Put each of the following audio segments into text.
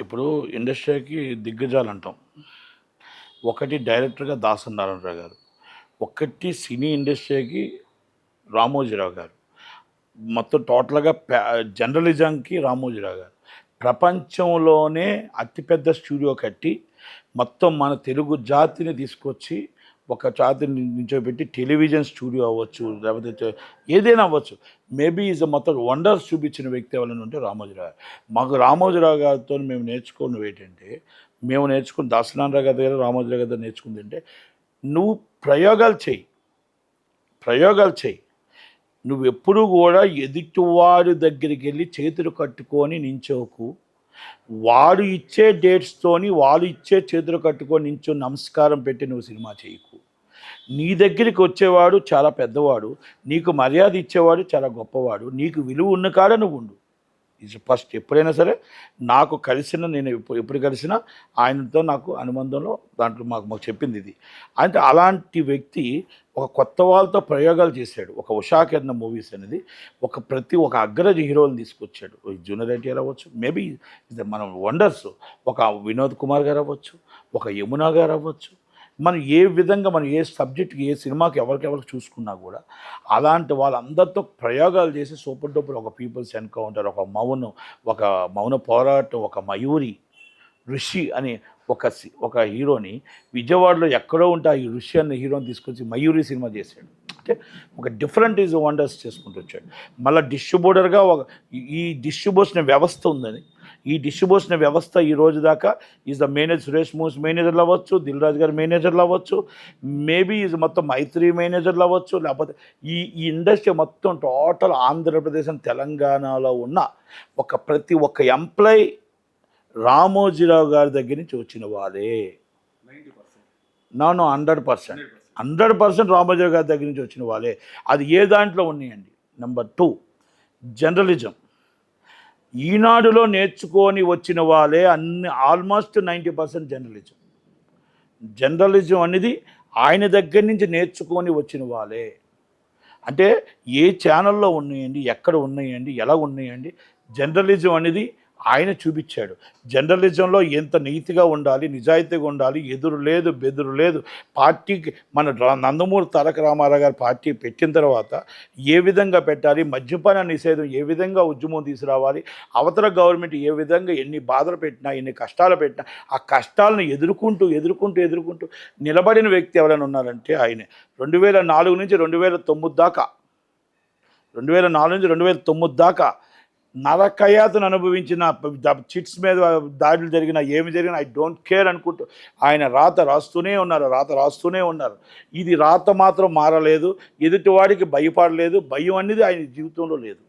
ఇప్పుడు ఇండస్ట్రీకి దిగ్గజాలు అంటాం ఒకటి డైరెక్టర్గా దాసన్ నారాయణరావు గారు ఒకటి సినీ ఇండస్ట్రీకి రామోజీరావు గారు మొత్తం టోటల్గా ప్యా- జర్నలిజంకి రామోజీరావు గారు. ప్రపంచంలోనే అతిపెద్ద స్టూడియో కట్టి మొత్తం మన తెలుగు జాతిని తీసుకొచ్చి ఒక చాతి నించోబెట్టి టెలివిజన్ స్టూడియో అవ్వచ్చు లేకపోతే ఏదైనా అవ్వచ్చు. మేబీ ఈజ్ మొత్తం వండర్స్ చూపించిన వ్యక్తి ఎవరైనా ఉంటే రామోజీరావు. మాకు రామోజీరావు గారితో మేము నేర్చుకున్నవి ఏంటంటే మేము నేర్చుకున్న దాసనారాయణ గారి దగ్గర రామోజీరావు గారి దగ్గర నేర్చుకుంది అంటే నువ్వు ప్రయోగాలు చేయి ప్రయోగాలు చేయి నువ్వు ఎప్పుడు కూడా ఎదుటివారి దగ్గరికి వెళ్ళి చేతులు కట్టుకొని నించోకు. వాడు ఇచ్చే డేట్స్తోని వాళ్ళు ఇచ్చే చేతులు కట్టుకొని నించో నమస్కారం పెట్టి నువ్వు సినిమా చేయకు నీ దగ్గరికి వచ్చేవాడు చాలా పెద్దవాడు నీకు మర్యాద ఇచ్చేవాడు చాలా గొప్పవాడు నీకు విలువ ఉన్న కాడ నువ్వు ఉండు. ఇది ఫస్ట్ ఎప్పుడైనా సరే నాకు కలిసిన నేను ఎప్పుడు ఎప్పుడు కలిసినా ఆయనతో నాకు అనుబంధంలో దాంట్లో మాకు మాకు చెప్పింది ఇది. అంటే అలాంటి వ్యక్తి ఒక కొత్త వాళ్ళతో ప్రయోగాలు చేశాడు. ఒక ఉషాకిరణ మూవీస్ అనేది ఒక ప్రతి ఒక అగ్రజ హీరోని తీసుకొచ్చాడు. జూనియర్ ఎన్టీఆర్ అవ్వచ్చు మేబీ ఇది మనం వండర్స్ ఒక వినోద్ కుమార్ గారు అవ్వచ్చు ఒక యమునా గారు అవ్వచ్చు మనం ఏ విధంగా మనం ఏ సబ్జెక్ట్కి ఏ సినిమాకి ఎవరికెవరికి చూసుకున్నా కూడా అలాంటి వాళ్ళందరితో ప్రయోగాలు చేసి సూపర్ డూపర్ ఒక పీపుల్స్ ఎన్కౌంటర్ ఒక మౌనం ఒక మౌన పోరాటం ఒక మయూరి ఋషి అనే ఒక సి- ఒక హీరోని విజయవాడలో ఎక్కడో ఉంటే ఆ ఈ ఋషి అనే హీరోని తీసుకొచ్చి మయూరి సినిమా చేశాడు. అంటే ఒక డిఫరెంట్ ఈజ్ వండర్స్ చేసుకుంటూ వచ్చాడు. మళ్ళీ డిస్ట్రిబ్యూటర్గా ఒక ఈ- ఈ డిస్ట్రిబ్యూషన్ వ్యవస్థ ఉందని ఈ డిస్ట్రిబ్యూషన్ వ్యవస్థ ఈ రోజు దాకా ఈజ్ ద మేనేజర్ సురేష్ మూస్ మేనేజర్లు అవ్వచ్చు దిల్ రాజు గారి మేనేజర్లు అవ్వచ్చు మేబీ ఈజ్ మొత్తం మైత్రి మేనేజర్లు అవ్వచ్చు లేకపోతే ఈ ఈ ఇండస్ట్రీ మొత్తం టోటల్ ఆంధ్రప్రదేశ్ అండ్ తెలంగాణలో ఉన్న ఒక ప్రతి ఒక్క ఎంప్లాయ్ రామోజీరావు గారి దగ్గర నుంచి వచ్చిన వాళ్ళే. నన్ను hundred percent hundred percent Ramoji Rao గారి దగ్గర నుంచి వచ్చిన వాళ్ళే. అది ఏ దాంట్లో ఉన్నాయండి? నెంబర్ టూ జర్నలిజం ఈనాడులో నేర్చుకొని వచ్చిన వాళ్ళే అన్ని almost ninety percent journalism journalism అనేది ఆయన దగ్గర నుంచి నేర్చుకొని వచ్చిన వాళ్ళే. అంటే ఏ ఛానల్లో ఉన్నాయండి ఎక్కడ ఉన్నాయండి ఎలా ఉన్నాయండి? జర్నలిజం అనేది ఆయన చూపించాడు. జర్నలిజంలో ఎంత నీతిగా ఉండాలి నిజాయితీగా ఉండాలి ఎదురు లేదు బెదురు లేదు. పార్టీకి మన నందమూరి తారక రామారావు గారు పార్టీ పెట్టిన తర్వాత ఏ విధంగా పెట్టాలి మద్యపాన నిషేధం ఏ విధంగా ఉద్యమం తీసుకురావాలి అవతల గవర్నమెంట్ ఏ విధంగా ఎన్ని బాధలు పెట్టినా ఎన్ని కష్టాలు పెట్టినా ఆ కష్టాలను ఎదుర్కొంటూ ఎదుర్కొంటూ ఎదుర్కొంటూ నిలబడిన వ్యక్తి ఎవరైనా ఉన్నారంటే ఆయనే. రెండు వేల నాలుగు నుంచి రెండు వేల తొమ్మిది దాకా రెండు వేల నాలుగు నుంచి రెండు వేల తొమ్మిది దాకా నరకయాతను అనుభవించిన చిట్స్ మీద దాడులు జరిగిన ఏమి జరిగినా ఐ డోంట్ కేర్ అనుకుంటూ ఆయన రాత రాస్తూనే ఉన్నారు రాత రాస్తూనే ఉన్నారు. ఇది రాత మాత్రం మారలేదు ఎదుటివాడికి భయపడలేదు భయం అనేది ఆయన జీవితంలో లేదు.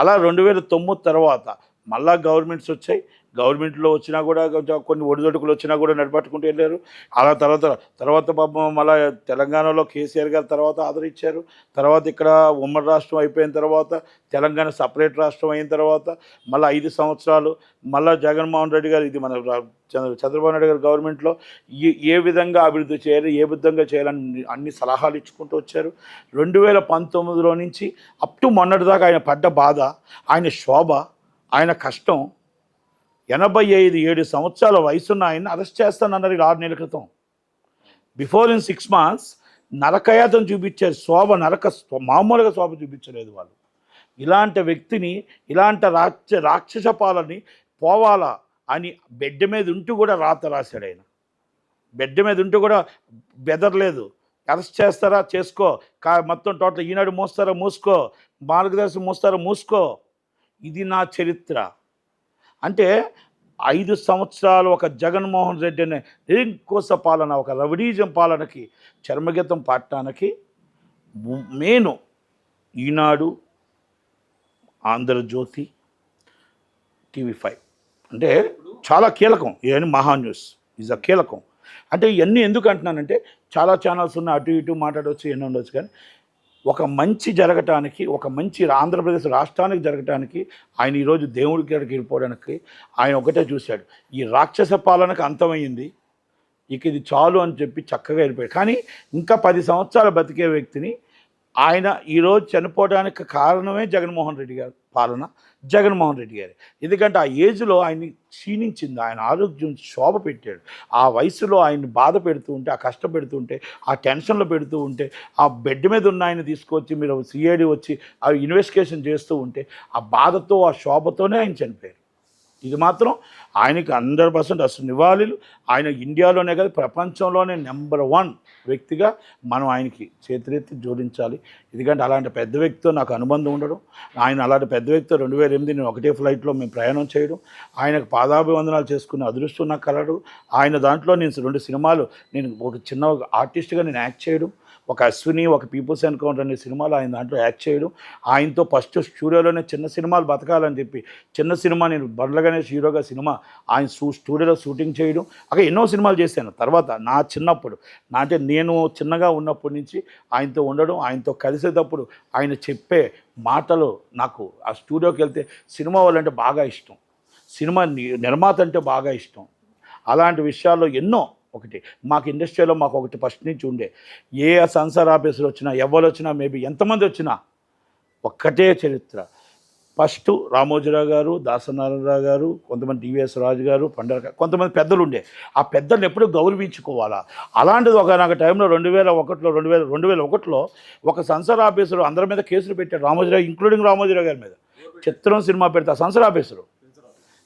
అలా రెండు వేల తొమ్మిది తర్వాత మళ్ళా గవర్నమెంట్స్ వచ్చాయి గవర్నమెంట్లో వచ్చినా కూడా కొంచెం కొన్ని ఒడిదొడుకులు వచ్చినా కూడా నడిపట్టుకుంటూ వెళ్ళారు. అలా తర్వాత తర్వాత పాపం మళ్ళీ తెలంగాణలో కేసీఆర్ గారు తర్వాత ఆదరించారు. తర్వాత ఇక్కడ ఉమ్మడి రాష్ట్రం అయిపోయిన తర్వాత తెలంగాణ సపరేట్ రాష్ట్రం అయిన తర్వాత మళ్ళీ ఐదు సంవత్సరాలు మళ్ళీ జగన్మోహన్ రెడ్డి గారు ఇది మన చంద్ర- చంద్రబాబు నాయుడు గారి గవర్నమెంట్లో ఏ ఏ విధంగా అభివృద్ధి చేయాలి ఏ విధంగా చేయాలని అన్ని సలహాలు ఇచ్చుకుంటూ వచ్చారు. రెండు వేల పంతొమ్మిదిలో నుంచి అప్ టు మొన్నటిదాకా ఆయన పడ్డ బాధ ఆయన శోభ ఆయన కష్టం ఎనభై ఐదు ఏడు సంవత్సరాల వయసున్న ఆయన అరెస్ట్ చేస్తానన్నారు ఇలా ఆరు నెలల క్రితం. బిఫోర్ ఇన్ సిక్స్ మంత్స్ నరకయాతం చూపించారు శోభ నరక మామూలుగా శోభ చూపించలేదు వాళ్ళు. ఇలాంటి వ్యక్తిని ఇలాంటి రాక్ష రాక్షస పాలని పోవాలా అని బెడ్ మీద ఉంటూ కూడా రాత రాశాడు ఆయన. బెడ్ మీద ఉంటూ కూడా బెదరలేదు. అరెస్ట్ చేస్తారా? చేసుకో. కా మొత్తం టోటల్ ఈనాడు మోస్తారా? మూసుకో. మార్గదర్శనం మోస్తారా? మూసుకో. ఇది నా చరిత్ర. అంటే ఐదు సంవత్సరాలు ఒక జగన్మోహన్ రెడ్డి అనే నిరంకోశ పాలన ఒక రవిడీజం పాలనకి చర్మగీతం పాడటానికి ము- మేను ఈనాడు ఆంధ్రజ్యోతి టీవీ ఫైవ్. అంటే చాలా కీలకం. ఇవన్నీ మహా న్యూస్. ఈజ్ అ కీలకం. అంటే ఇవన్నీ ఎందుకు అంటున్నానంటే చాలా ఛానల్స్ ఉన్నాయి అటు ఇటు మాట్లాడవచ్చు ఎన్ని ఉండొచ్చు కానీ ఒక మంచి జరగటానికి ఒక మంచి ఆంధ్రప్రదేశ్ రాష్ట్రానికి జరగటానికి ఆయన ఈరోజు దేవుడి కాడికి వెళ్ళిపోవడానికి ఆయన ఒకటే చూశాడు. ఈ రాక్షస పాలనకు అంతమైంది. ఇక ఇది చాలు అని చెప్పి చక్కగా వెళ్ళిపోయాడు. కానీ ఇంకా పది సంవత్సరాలు బతికే వ్యక్తిని ఆయన ఈరోజు చనిపోవడానికి కారణమే జగన్మోహన్ రెడ్డి గారి పాలన జగన్మోహన్ రెడ్డి గారు. ఎందుకంటే ఆ ఏజ్లో ఆయన్ని క్షీణించింది ఆయన ఆరోగ్యం శోభ పెట్టాడు. ఆ వయసులో ఆయన్ని బాధ పెడుతూ ఉంటే ఆ కష్టపెడుతూ ఉంటే ఆ టెన్షన్లో పెడుతూ ఉంటే ఆ బెడ్ మీద ఉన్న ఆయన తీసుకొచ్చి మీరు సిఐడి వచ్చి ఆ ఇన్వెస్టిగేషన్ చేస్తూ ఉంటే ఆ బాధతో ఆ శోభతోనే ఆయన చనిపోయారు. ఇది మాత్రం ఆయనకి హండ్రెడ్ పర్సెంట్ అసలు నివాళులు. ఆయన ఇండియాలోనే కాదు ప్రపంచంలోనే నెంబర్ వన్ వ్యక్తిగా మనం ఆయనకి చేతులెత్తి జోడించాలి. ఎందుకంటే అలాంటి పెద్ద వ్యక్తితో నాకు అనుబంధం ఉండడం ఆయన అలాంటి పెద్ద వ్యక్తితో రెండు వేల ఎనిమిది నేను ఒకటే ఫ్లైట్లో మేము ప్రయాణం చేయడం ఆయనకు పాదాభివందనాలు చేసుకునే అదృష్టం నాకు కలడు ఆయన దాంట్లో నేను రెండు సినిమాలు నేను ఒక చిన్న ఆర్టిస్ట్గా నేను యాక్ట్ చేయడం ఒక అశ్విని ఒక పీపుల్స్ ఎన్కౌంటర్ అనే సినిమాలు ఆయన దాంట్లో యాక్ట్ చేయడం. ఆయనతో ఫస్ట్ స్టూడియోలోనే చిన్న సినిమాలు బతకాలని చెప్పి చిన్న సినిమా నేను బండ్ల గణేష్ హీరోగా సినిమా ఆయన స్టూడియోలో షూటింగ్ చేయడం. అక్కడ ఎన్నో సినిమాలు చేశాను. తర్వాత నా చిన్నప్పుడు నా అంటే నేను చిన్నగా ఉన్నప్పటి నుంచి ఆయనతో ఉండడం ఆయనతో కలిసేటప్పుడు ఆయన చెప్పే మాటలు నాకు ఆ స్టూడియోకి వెళ్తే సినిమా వాళ్ళంటే బాగా ఇష్టం. సినిమా నిర్మాత అంటే బాగా ఇష్టం. అలాంటి విషయాల్లో ఎన్నో ఒకటి. మాకు ఇండస్ట్రీలో మాకు ఒకటి ఫస్ట్ నుంచి ఉండే. ఏ సంసార్ ఆఫీసులు వచ్చినా ఎవరు వచ్చినా మేబీ ఎంతమంది వచ్చినా ఒక్కటే చరిత్ర. ఫస్ట్ రామోజీరావు గారు దాసనారాయణరావు గారు కొంతమంది డివిఎస్ రాజు గారు పండర కొంతమంది పెద్దలు ఉండే. ఆ పెద్దల్ని ఎప్పుడూ గౌరవించుకోవాలా? అలాంటిది ఒక నాకు టైంలో రెండు వేల ఒకటిలో రెండు వేల రెండు వేల ఒకటిలో ఒక సంసార్ ఆఫీసరు అందరి మీద కేసులు పెట్టాడు రామోజీరావు ఇంక్లూడింగ్ రామోజీరావు గారి మీద. చిత్రం సినిమా పెడితే సంసార్ ఆఫీసరు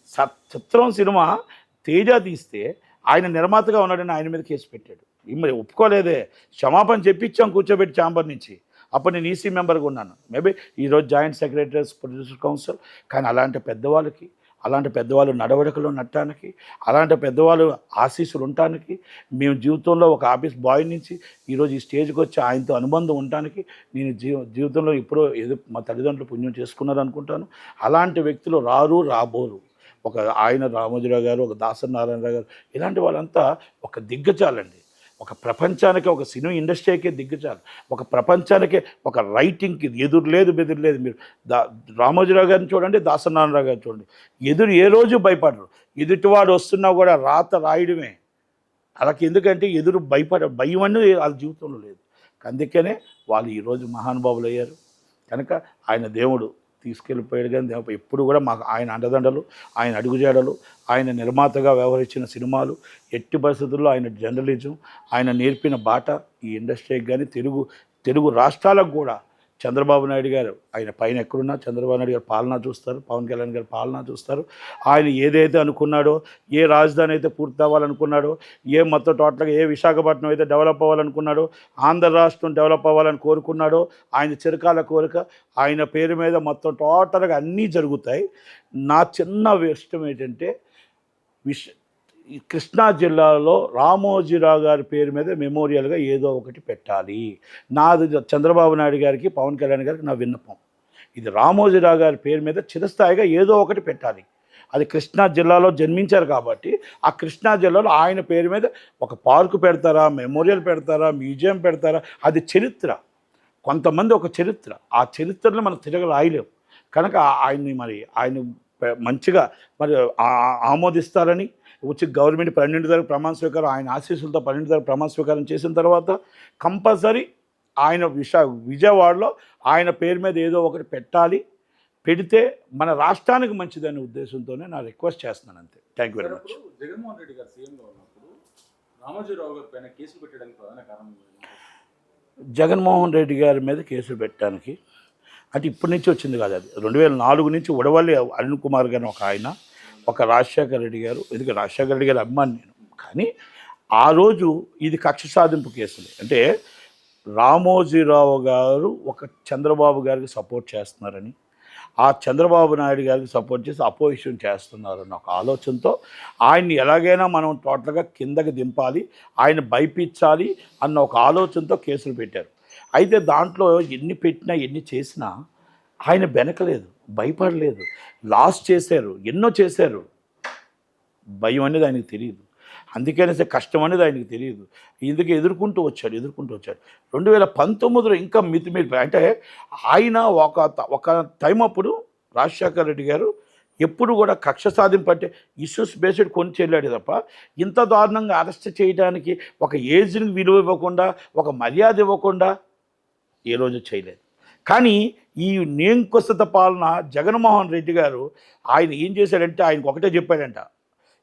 స- చిత్రం సినిమా తేజ తీస్తే ఆయన నిర్మాతగా ఉన్నాడని ఆయన మీద కేసు పెట్టాడు. మరి ఒప్పుకోలేదే. క్షమాపణ చెప్పించాం కూర్చోబెట్టి ఛాంబర్ నుంచి. అప్పుడు నేను ఈసీ మెంబర్గా ఉన్నాను. మేబీ ఈరోజు జాయింట్ సెక్రటరీస్ ప్రొడ్యూసర్ కౌన్సిల్ కానీ అలాంటి పెద్దవాళ్ళకి అలాంటి పెద్దవాళ్ళు నడవడికలో నట్టడానికి అలాంటి పెద్దవాళ్ళు ఆశీస్సులు ఉండటానికి మేము జీవితంలో ఒక ఆఫీస్ బాయ్ నుంచి ఈరోజు ఈ స్టేజ్కి వచ్చి ఆయనతో అనుబంధం ఉండటానికి నేను జీవ జీవితంలో ఎప్పుడో ఏదో మా తల్లిదండ్రులు పుణ్యం చేసుకున్నారు అనుకుంటాను అలాంటి వ్యక్తులు రారు రాబోరు. ఒక ఆయన రామోజీరావు గారు ఒక దాసరి నారాయణరావు గారు ఇలాంటి వాళ్ళంతా ఒక దిగ్గజాలండి. ఒక ప్రపంచానికి ఒక సినిమా ఇండస్ట్రీకే దిగ్గజాలు. ఒక ప్రపంచానికే ఒక రైటింగ్కి ఎదురు లేదు బెదురు లేదు మీరు. దా రామోజీరావు గారిని చూడండి దాసనారాయణరావు గారిని చూడండి. ఎదురు ఏ రోజు భయపడరు. ఎదుటివాడు వస్తున్నా కూడా రాత రాయడమే. అలాగే ఎందుకంటే ఎదురు భయపడ భయం అనేది వాళ్ళ జీవితంలో లేదు. అందుకనే వాళ్ళు ఈరోజు మహానుభావులు అయ్యారు కనుక ఆయన దేవుడు తీసుకెళ్ళిపోయాడు కానీ ఎప్పుడు కూడా మాకు ఆయన అండదండలు ఆయన అడుగుజాడలు ఆయన నిర్మాతగా వ్యవహరించిన సినిమాలు ఎట్టి పరిస్థితుల్లో ఆయన జర్నలిజం ఆయన నేర్పిన బాట ఈ ఇండస్ట్రీకి కానీ తెలుగు తెలుగు రాష్ట్రాలకు కూడా చంద్రబాబు నాయుడు గారు ఆయన పైన ఎక్కడున్నా చంద్రబాబు నాయుడు గారు పాలన చూస్తారు పవన్ కళ్యాణ్ గారు పాలన చూస్తారు. ఆయన ఏదైతే అనుకున్నాడో ఏ రాజధాని అయితే పూర్తి అవ్వాలనుకున్నాడో ఏ మొత్తం టోటల్గా ఏ విశాఖపట్నం అయితే డెవలప్ అవ్వాలనుకున్నాడో ఆంధ్ర రాష్ట్రం డెవలప్ అవ్వాలని కోరుకున్నాడో ఆయన చిరకాల కోరిక ఆయన పేరు మీద మొత్తం టోటల్గా అన్నీ జరుగుతాయి. నా చిన్న ఇష్టం ఏంటంటే విష కృష్ణా జిల్లాలో రామోజీరావు గారి పేరు మీద మెమోరియల్గా ఏదో ఒకటి పెట్టాలి. నాది చంద్రబాబు నాయుడు గారికి పవన్ కళ్యాణ్ గారికి నా విన్నపం. ఇది రామోజీరావు గారి పేరు మీద చిరస్థాయిగా ఏదో ఒకటి పెట్టాలి. అది కృష్ణా జిల్లాలో జన్మించారు కాబట్టి ఆ కృష్ణా జిల్లాలో ఆయన పేరు మీద ఒక పార్కు పెడతారా మెమోరియల్ పెడతారా మ్యూజియం పెడతారా అది చరిత్ర. కొంతమంది ఒక చరిత్ర. ఆ చరిత్రను మనం తిరగ రాయలేం. కనుక ఆయన్ని మరి ఆయన మంచిగా మరి ఆమోదిస్తారని వచ్చి గవర్నమెంట్ పన్నెండు ధర ప్రమాణ స్వీకారం ఆయన ఆశీస్సులతో పన్నెండు ధర ప్రమాణ స్వీకారం చేసిన తర్వాత కంపల్సరీ ఆయన విశా విజయవాడలో ఆయన పేరు మీద ఏదో ఒకటి పెట్టాలి. పెడితే మన రాష్ట్రానికి మంచిదనే ఉద్దేశంతోనే నా రిక్వెస్ట్ చేస్తున్నాను అంతే. Thank you very much Jaganmohan Reddy గారు సీఎంగా ఉన్నప్పుడు రామోజీరావు గారి పైన కేసులు పెట్టడానికి ప్రధాన కారణం? జగన్మోహన్ రెడ్డి గారి మీద కేసులు పెట్టడానికి అంటే ఇప్పటి నుంచి వచ్చింది కాదు అది. రెండు వేల నాలుగు నుంచి ఉడవల్లి అరుణ్ కుమార్ గారు ఒక ఆయన ఒక రాజశేఖర రెడ్డి గారు ఎందుకంటే రాజశేఖర రెడ్డి గారి అభిమాని నేను కానీ ఆ రోజు ఇది కక్ష సాధింపు కేసులు. అంటే రామోజీరావు గారు ఒక చంద్రబాబు గారికి సపోర్ట్ చేస్తున్నారని ఆ చంద్రబాబు నాయుడు గారికి సపోర్ట్ చేసి అపోజిషన్ చేస్తున్నారన్న ఒక ఆలోచనతో ఆయన్ని ఎలాగైనా మనం టోటల్గా కిందకి దింపాలి ఆయన భయపించాలి అన్న ఒక ఆలోచనతో కేసులు పెట్టారు. అయితే దాంట్లో ఎన్ని పెట్టినా ఎన్ని చేసినా ఆయన వెనకలేదు. భయపడలేదు. లాస్ చేశారు ఎన్నో చేశారు. భయం అనేది ఆయనకు తెలియదు అందుకనేసి కష్టం అనేది ఆయనకు తెలియదు ఇందుకు ఎదుర్కొంటూ వచ్చాడు ఎదుర్కొంటూ వచ్చాడు. రెండు వేల పంతొమ్మిదిలో ఇంకా మితిమీరి అంటే ఆయన ఒక ఒక టైం అప్పుడు రాజశేఖర రెడ్డి గారు ఎప్పుడు కూడా కక్ష సాధింపంటే ఇష్యూస్ బేస్డ్ కొని చెల్లాడు తప్ప ఇంత దారుణంగా అరెస్ట్ చేయడానికి ఒక ఏజ్ని విలువ ఇవ్వకుండా ఒక మర్యాద ఇవ్వకుండా ఏ రోజు చేయలేదు. కానీ ఈ నేంకొసత పాలన జగన్మోహన్ రెడ్డి గారు ఆయన ఏం చేశాడంటే ఆయనకు ఒకటే చెప్పాడంట.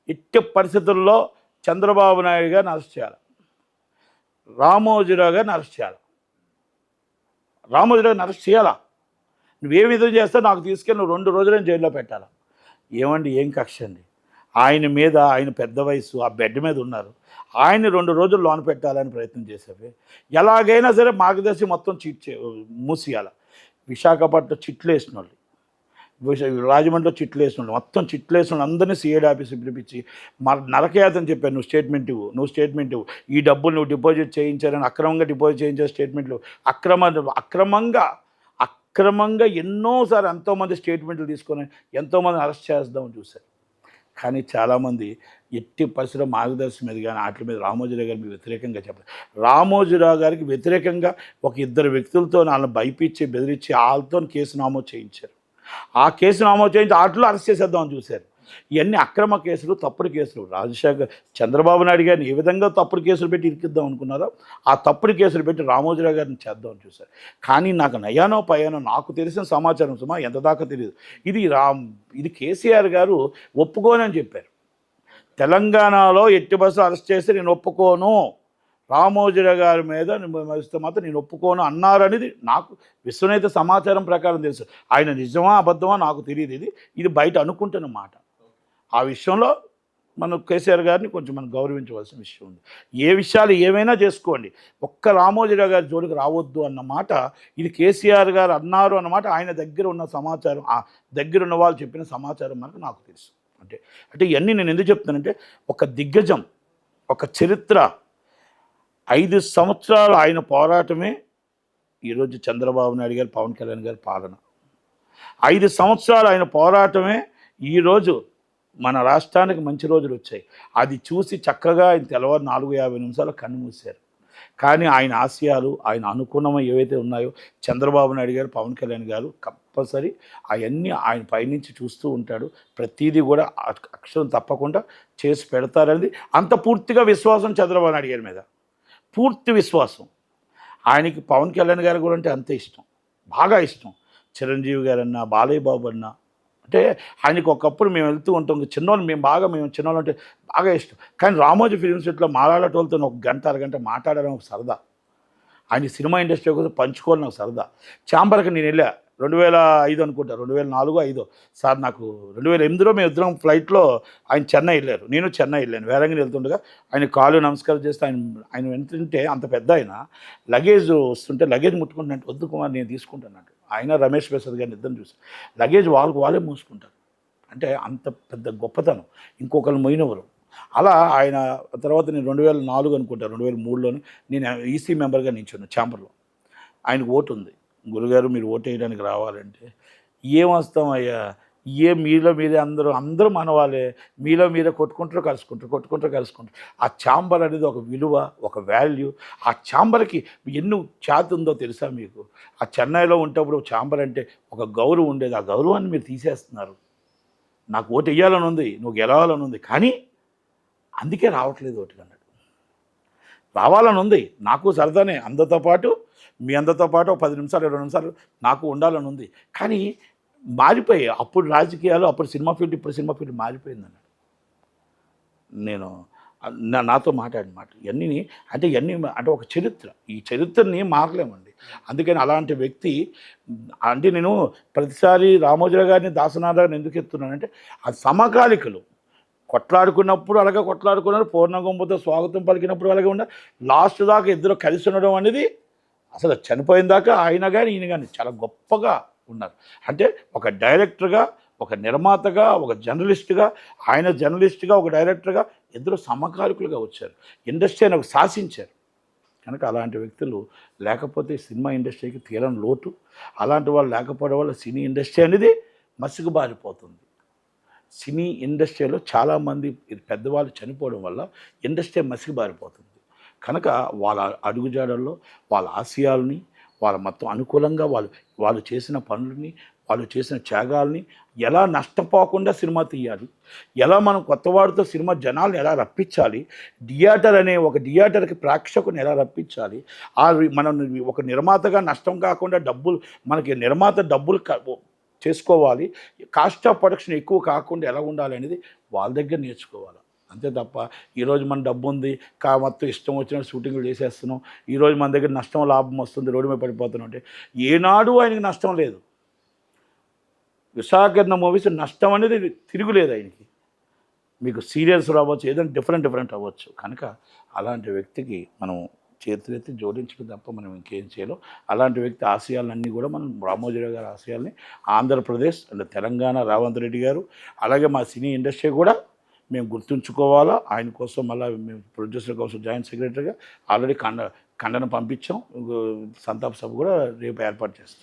ఎట్టి పరిస్థితుల్లో చంద్రబాబు నాయుడు గారిని అరెస్ట్ చేయాలి. రామోజీరావు గారిని అరెస్ట్ చేయాలి. రామోజీరావుని అరెస్ట్ చేయాలా? నువ్వే విధంగా చేస్తే నాకు తీసుకెళ్ళి నువ్వు రెండు రోజులను జైల్లో పెట్టాలా? ఏమండి ఏం కక్ష అండి? ఆయన మీద ఆయన పెద్ద వయసు ఆ బెడ్ మీద ఉన్నారు. ఆయన రెండు రోజులు లోన పెట్టాలని ప్రయత్నం చేసేవి. ఎలాగైనా సరే మార్గదర్శి మొత్తం చీట్ చే మూసేయాల? విశాఖపట్నం చిట్లు వేసిన వాళ్ళు రాజమండ్రిలో చిట్లు వేసిన వాళ్ళు మొత్తం చిట్లు వేసిన వాళ్ళు అందరినీ సిఐడి ఆఫీస్కి పిలిపించి మన నరకయాతని చెప్పాను నువ్వు స్టేట్మెంట్ ఇవ్వు. నువ్వు స్టేట్మెంట్ ఇవ్వు. ఈ డబ్బులు నువ్వు డిపాజిట్ చేయించారని అక్రమంగా డిపాజిట్ చేయించే స్టేట్మెంట్లు. అక్రమ అక్రమంగా అక్రమంగా ఎన్నోసారి ఎంతోమంది స్టేట్మెంట్లు తీసుకొని ఎంతోమంది అరెస్ట్ చేద్దామని చూశారు. కానీ చాలామంది ఎట్టి పరిస్థితుల్లో మార్గదర్శనం మీద కానీ వాటి మీద రామోజీరావు గారికి వ్యతిరేకంగా చెప్పారు రామోజీరావు గారికి వ్యతిరేకంగా ఒక ఇద్దరు వ్యక్తులతో వాళ్ళని భయపించి బెదిరించి వాళ్ళతో కేసు నమోదు చేయించారు. ఆ కేసు నమోదు చేయించి వాటిలో అరెస్ట్ చేసేద్దామని చూశారు. ఇవన్నీ అక్రమ కేసులు తప్పుడు కేసులు. రాజశేఖర్ చంద్రబాబు నాయుడు గారిని ఏ విధంగా తప్పుడు కేసులు పెట్టి ఇరికిద్దాం అనుకున్నారో ఆ తప్పుడు కేసులు పెట్టి రామోజీరావు గారిని చేద్దామని చూశారు. కానీ నాకు నయానో పయానో నాకు తెలిసిన సమాచారం సుమా ఎంత దాకా తెలియదు. ఇది రామ్ ఇది కేసీఆర్ గారు ఒప్పుకోనని చెప్పారు. తెలంగాణలో ఎట్టి బస్సు అరెస్ట్ చేస్తే నేను ఒప్పుకోను. రామోజీరావు గారి మీద వస్తే మాత్రం నేను ఒప్పుకోను అన్నారనేది నాకు విశ్వనైతే సమాచారం ప్రకారం తెలుసు. ఆయన నిజమా అబద్ధమా నాకు తెలియదు ఇది. ఇది బయట అనుకుంటున్న మాట. ఆ విషయంలో మనం కేసీఆర్ గారిని కొంచెం మనం గౌరవించవలసిన విషయం ఉంది. ఏ విషయాలు ఏమైనా చేసుకోండి. ఒక్క రామోజీరావు గారి జోలికి రావద్దు అన్నమాట ఇది కేసీఆర్ గారు అన్నారు అన్నమాట ఆయన దగ్గర ఉన్న సమాచారం ఆ దగ్గర ఉన్న వాళ్ళు చెప్పిన సమాచారం మనకు నాకు తెలుసు. అంటే అంటే ఇవన్నీ నేను ఎందుకు చెప్తానంటే ఒక దిగ్గజం ఒక చరిత్ర ఐదు సంవత్సరాలు ఆయన పోరాటమే ఈరోజు చంద్రబాబు నాయుడు గారు పవన్ కళ్యాణ్ గారి పాలన. ఐదు సంవత్సరాలు ఆయన పోరాటమే ఈరోజు మన రాష్ట్రానికి మంచి రోజులు వచ్చాయి. అది చూసి చక్కగా ఆయన తెల్లవారు నాలుగు యాభై నిమిషాలు కన్ను మూశారు. కానీ ఆయన ఆశయాలు ఆయన అనుకున్నవి ఏవైతే ఉన్నాయో చంద్రబాబు నాయుడు గారు పవన్ కళ్యాణ్ గారు కంపల్సరీ అవన్నీ ఆయన పైనుంచి చూస్తూ ఉంటాడు. ప్రతిదీ కూడా అక్షరం తప్పకుండా చేసి పెడతారనేది అంత పూర్తిగా విశ్వాసం చంద్రబాబు నాయుడు గారి మీద. పూర్తి విశ్వాసం. ఆయనకి పవన్ కళ్యాణ్ గారు కూడా అంటే అంతే ఇష్టం. బాగా ఇష్టం. చిరంజీవి గారన్నా బాలయ్య బాబు అన్నా అంటే ఆయనకి ఒకప్పుడు మేము వెళ్తూ ఉంటాం చిన్నోళ్ళు మేము బాగా మేము చిన్నోళ్ళు అంటే బాగా ఇష్టం. కానీ రామోజీ ఫిలిం సిటీలో మాట్లాడేటోళ్ళతో ఒక గంట అరగంట మాట్లాడడం ఒక సరదా. ఆయన సినిమా ఇండస్ట్రీ కోసం పంచుకోవాలి నాకు సరదా. ఛాంబర్కి నేను వెళ్ళా రెండు వేల ఐదు అనుకుంటా రెండు వేల నాలుగు ఐదు. సార్ నాకు రెండు వేల ఎనిమిదిలో మేము ఇద్దరం ఫ్లైట్లో ఆయన చెన్నై వెళ్ళారు. నేను చెన్నై వెళ్ళాను. వేరంగిని వెళ్తుండగా ఆయన కాలు నమస్కారం చేస్తే ఆయన ఆయన వెళ్తుంటే అంత పెద్ద ఆయన లగేజ్ వస్తుంటే లగేజ్ ముట్టుకుంటున్నట్టు వద్దు కుమార్ నేను తీసుకుంటున్నట్టు ఆయన రమేష్ ప్రసాద్ గారిని ఇద్దరు చూసి. లగేజ్ వాళ్ళకు వాళ్ళే మూసుకుంటారు. అంటే అంత పెద్ద గొప్పతనం. ఇంకొకరు మొయినవరు అలా ఆయన తర్వాత నేను రెండు వేల నాలుగు అనుకుంటా రెండు వేల మూడులోనే నేను ఈసీ మెంబర్గా నించున్నాను ఛాంబర్లో. ఆయనకు ఓటు ఉంది. గురుగారు మీరు ఓటు వేయడానికి రావాలంటే ఏం వస్తాం అయ్యా ఏ మీలో మీరే అందరూ అందరూ మనవాళ్ళే మీలో మీరే కొట్టుకుంటారు కలుసుకుంటారు కొట్టుకుంటారు కలుసుకుంటారు. ఆ ఛాంబర్ అనేది ఒక విలువ ఒక వాల్యూ. ఆ ఛాంబర్కి ఎన్ని ఛాతి ఉందో తెలుసా మీకు? ఆ చెన్నైలో ఉంటప్పుడు ఛాంబర్ అంటే ఒక గౌరవం ఉండేది. ఆ గౌరవాన్ని మీరు తీసేస్తున్నారు. నాకు ఓటు వేయాలని ఉంది నువ్వు గెలవాలని ఉంది. కానీ అందుకే రావట్లేదు ఓటు అన్నాడు. రావాలని ఉంది. నాకు సరదానే. అందరితో పాటు మీ అందరితో పాటు ఒక పది నిమిషాలు ఇరవై నిమిషాలు నాకు ఉండాలని ఉంది. కానీ మారిపోయాయి. అప్పుడు రాజకీయాలు అప్పుడు సినిమా ఫీల్డ్ ఇప్పుడు సినిమా ఫీల్డ్ మారిపోయింది అన్నాడు. నేను నా నాతో మాట్లాడిన మాట. ఇవన్నీ అంటే ఇవన్నీ అంటే ఒక చరిత్ర. ఈ చరిత్రని మారలేమండి. అందుకని అలాంటి వ్యక్తి అంటే నేను ప్రతిసారి రామోజీరావు గారిని దాసనాథాన్ని ఎందుకు ఎత్తున్నానంటే ఆ సమకాలికలు. కొట్లాడుకున్నప్పుడు అలాగే కొట్లాడుకున్నారు పూర్ణగుంపతో స్వాగతం పలికినప్పుడు అలాగే ఉండ లాస్ట్ దాకా ఇద్దరు కలిసి ఉండడం అనేది అసలు చనిపోయిన దాకా ఆయన కానీ ఈయన కానీ చాలా గొప్పగా ఉన్నారు. అంటే ఒక డైరెక్టర్గా ఒక నిర్మాతగా ఒక జర్నలిస్ట్గా ఆయన జర్నలిస్ట్గా ఒక డైరెక్టర్గా ఇద్దరు సమకాలికులుగా వచ్చారు. ఇండస్ట్రీ అని ఒక శాసించారు. కనుక అలాంటి వ్యక్తులు లేకపోతే సినిమా ఇండస్ట్రీకి తీరని లోటు. అలాంటి వాళ్ళు లేకపోవడం వల్ల సినీ ఇండస్ట్రీ అనేది మసుగుబారిపోతుంది. సినీ ఇండస్ట్రీలో చాలామంది పెద్దవాళ్ళు చనిపోవడం వల్ల ఇండస్ట్రీ మసిగిబారిపోతుంది. కనుక వాళ్ళ అడుగుజాడల్లో వాళ్ళ ఆశయాలని వాళ్ళ మొత్తం అనుకూలంగా వాళ్ళు వాళ్ళు చేసిన పనులని వాళ్ళు చేసిన త్యాగాల్ని ఎలా నష్టపోకుండా సినిమా తీయాలి? ఎలా మనం కొత్త వాడితో సినిమా జనాల్ని ఎలా రప్పించాలి? థియేటర్ అనే ఒక థియేటర్కి ప్రేక్షకుని ఎలా రప్పించాలి? ఆ మనం ఒక నిర్మాతగా నష్టం కాకుండా డబ్బులు మనకి నిర్మాత డబ్బులు చేసుకోవాలి. కాస్ట్ ఆఫ్ ప్రొడక్షన్ ఎక్కువ కాకుండా ఎలా ఉండాలి అనేది వాళ్ళ దగ్గర నేర్చుకోవాలి. అంతే తప్ప ఈరోజు మన డబ్బు ఉంది కా మొత్తం ఇష్టం వచ్చిన షూటింగ్లు చేసేస్తున్నాం ఈరోజు మన దగ్గర నష్టం లాభం వస్తుంది రోడ్డు మీద పడిపోతున్నాం అంటే ఏనాడు ఆయనకి నష్టం లేదు. విశాఖపట్నం మూవీస్ నష్టం అనేది తిరుగులేదు ఆయనకి. మీకు సీరియల్స్ రావచ్చు ఏదైనా డిఫరెంట్ డిఫరెంట్ అవ్వచ్చు. కనుక అలాంటి వ్యక్తికి మనం చేతులెత్తి జోడించడం తప్ప మనం ఇంకేం చేయలేం. అలాంటి వ్యక్తి ఆశయాలన్నీ కూడా మనం రామోజీరావు గారి ఆశయాల్ని ఆంధ్రప్రదేశ్ అంటే తెలంగాణ రావంత్ రెడ్డి గారు అలాగే మా సినీ ఇండస్ట్రీ కూడా మేము గుర్తుంచుకోవాలా? ఆయన కోసం మళ్ళీ మేము ప్రొడ్యూసర్ కోసం జాయింట్ సెక్రటరీగా ఆల్రెడీ ఖండ ఖండన పంపించాం. సంతాప్ సభ కూడా రేపు ఏర్పాటు చేస్తాం.